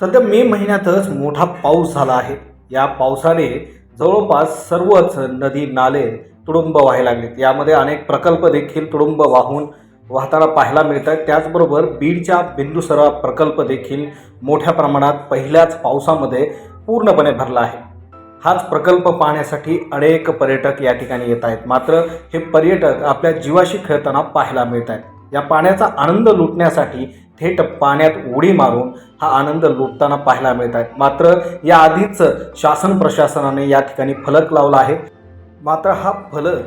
सध्या मे महिन्यातच मोठा पाऊस झाला आहे. या पावसाने जवळपास सर्वच नदी नाले तुडुंब व्हायला लागलेत. यामध्ये अनेक प्रकल्प देखील तुडुंब वाहून वाहताना पाहायला मिळत आहेत. त्याचबरोबर बीडच्या बिंदुसरा प्रकल्प देखील मोठ्या प्रमाणात पहिल्याच पावसामध्ये पूर्णपणे भरला आहे. हाच प्रकल्प पाहण्यासाठी अनेक पर्यटक या ठिकाणी येत आहेत. मात्र हे पर्यटक आपल्या जीवाशी खेळताना पाहायला मिळत आहेत. या पाण्याचा आनंद लुटण्यासाठी थेट पाण्यात उडी मारून हा आनंद लुटताना पाहायला मिळत आहे. मात्र याआधीच शासन प्रशासनाने या ठिकाणी फलक लावला आहे. मात्र हा फलक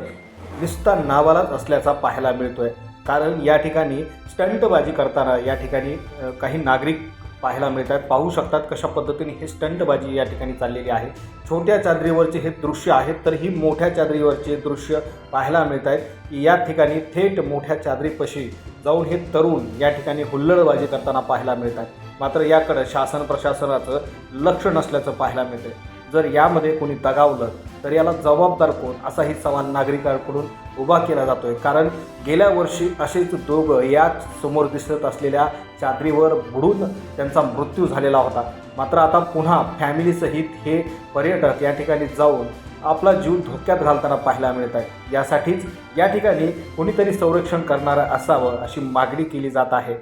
निस्ता नावालाच असल्याचा पाहायला मिळतोय. कारण या ठिकाणी स्टंटबाजी करताना या ठिकाणी काही नागरिक पाहायला मिळत आहेत पाहू शकतात कशा पद्धतीने हे स्टंटबाजी या ठिकाणी चाललेली आहे. छोट्या चादरीवरचे हे दृश्य आहेत तर ही मोठ्या चादरीवरचे दृश्य पाहायला मिळत आहेत की या ठिकाणी थेट मोठ्या चादरीपाशी जाऊन हे तरुण या ठिकाणी हुल्लडबाजी करताना पाहायला मिळत आहेत मात्र याकडं शासन प्रशासनाचं लक्ष नसल्याचं पाहायला मिळतं जर यामध्ये कोणी दगावलं तर याला जबाबदार कोण? असाही सवाल नागरिकांकडून उभा केला जातोय. कारण गेल्या वर्षी असेच दोघं याच समोर दिसत असलेल्या चादरीवर बुडून त्यांचा मृत्यू झालेला होता. मात्र आता पुन्हा फॅमिलीसहित हे पर्यटक या ठिकाणी जाऊन आपला जीव धोक्यात घालताना पाहायला मिळत आहे. यासाठीच या ठिकाणी कोणीतरी संरक्षण करणारं असावं अशी मागणी केली जात आहे.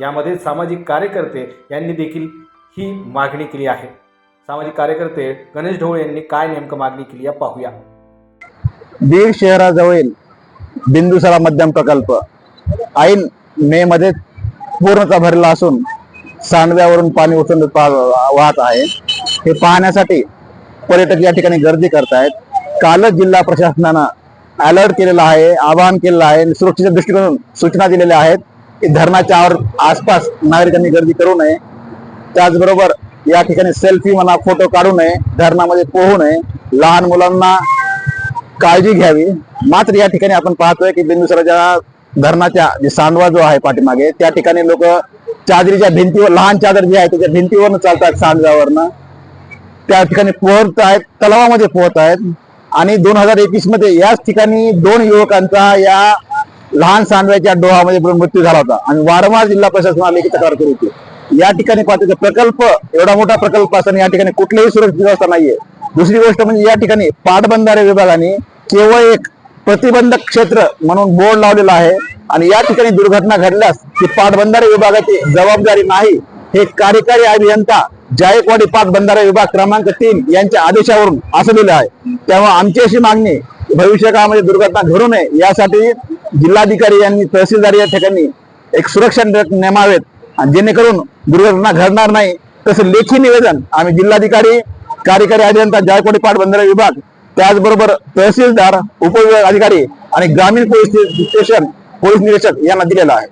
यामध्ये सामाजिक कार्यकर्ते यांनी देखील ही मागणी केली आहे. सामाजिक कार्यकर्ते गणेश ढोळे यांनी काय नेमकं मागणी केली या पाहूया. बीड शहराजवळील बिंदुसरा मध्यम प्रकल्प. ऐन मे मध्ये पूर्णतः भरला असून सांडव्यावरून पाणी उचलून वाहत आहे. हे पाहण्यासाठी पर्यटक या ठिकाणी गर्दी करत आहेत. कालच जिल्हा प्रशासनानं अलर्ट केलेला आहे आवाहन केलेलं आहे सुरक्षेच्या दृष्टीकोनातून सूचना दिलेल्या आहेत की धरणाच्या आवर आसपास नागरिकांनी गर्दी करू नये. त्याचबरोबर या ठिकाणी सेल्फी म्हणा फोटो काढू नये धरणामध्ये पोहू नये. लहान मुलांना काळजी घ्यावी. मात्र या ठिकाणी आपण पाहतोय की बिंदुसराच्या धरणाच्या जे सांडवा जो आहे पाठीमागे त्या ठिकाणी लोक चादरीच्या भिंतीवर लहान चादर जी आहे त्याच्या भिंतीवरनं चालतात सांडव्यावरनं. त्या ठिकाणी पोहत आहेत तलावामध्ये पोहत आहेत. आणि दोन हजार एकवीसमध्ये याच ठिकाणी दोन युवकांचा या लहान सांडव्याच्या डोहामध्ये मृत्यू झाला होता. आणि वारंवार जिल्हा प्रशासनाला लेखी तक्रार करू होती. या ठिकाणी पाहतो प्रकल्प एवढा मोठा प्रकल्प असताना या ठिकाणी कुठलीही सुरक्षित व्यवस्था नाहीये. दुसरी गोष्ट म्हणजे या ठिकाणी पाटबंधारे विभागाने केवळ एक प्रतिबंधक क्षेत्र म्हणून बोर्ड लावलेला आहे आणि या ठिकाणी दुर्घटना घडल्यास ती पाटबंधारे विभागाची जबाबदारी नाही. हे कार्यकारी अभियंता जायकवाडी पाटबंधारे विभाग क्रमांक तीन यांच्या आदेशावरून असं दिलं आहे. तेव्हा आमची अशी मागणी भविष्य काळामध्ये दुर्घटना घडू नये यासाठी जिल्हाधिकारी यांनी तहसीलदार या ठिकाणी एक सुरक्षा नेमावेत आणि जेणेकरून दुर्घटना घडणार नाही तसं लेखी निवेदन आम्ही जिल्हाधिकारी कार्यकारी अभियंता जायकवाडी पाटबंधारे विभाग त्याचबरोबर तहसीलदार उपविभाग अधिकारी आणि ग्रामीण पोलीस स्टेशन पोलीस निरीक्षक यांना दिलेला आहे.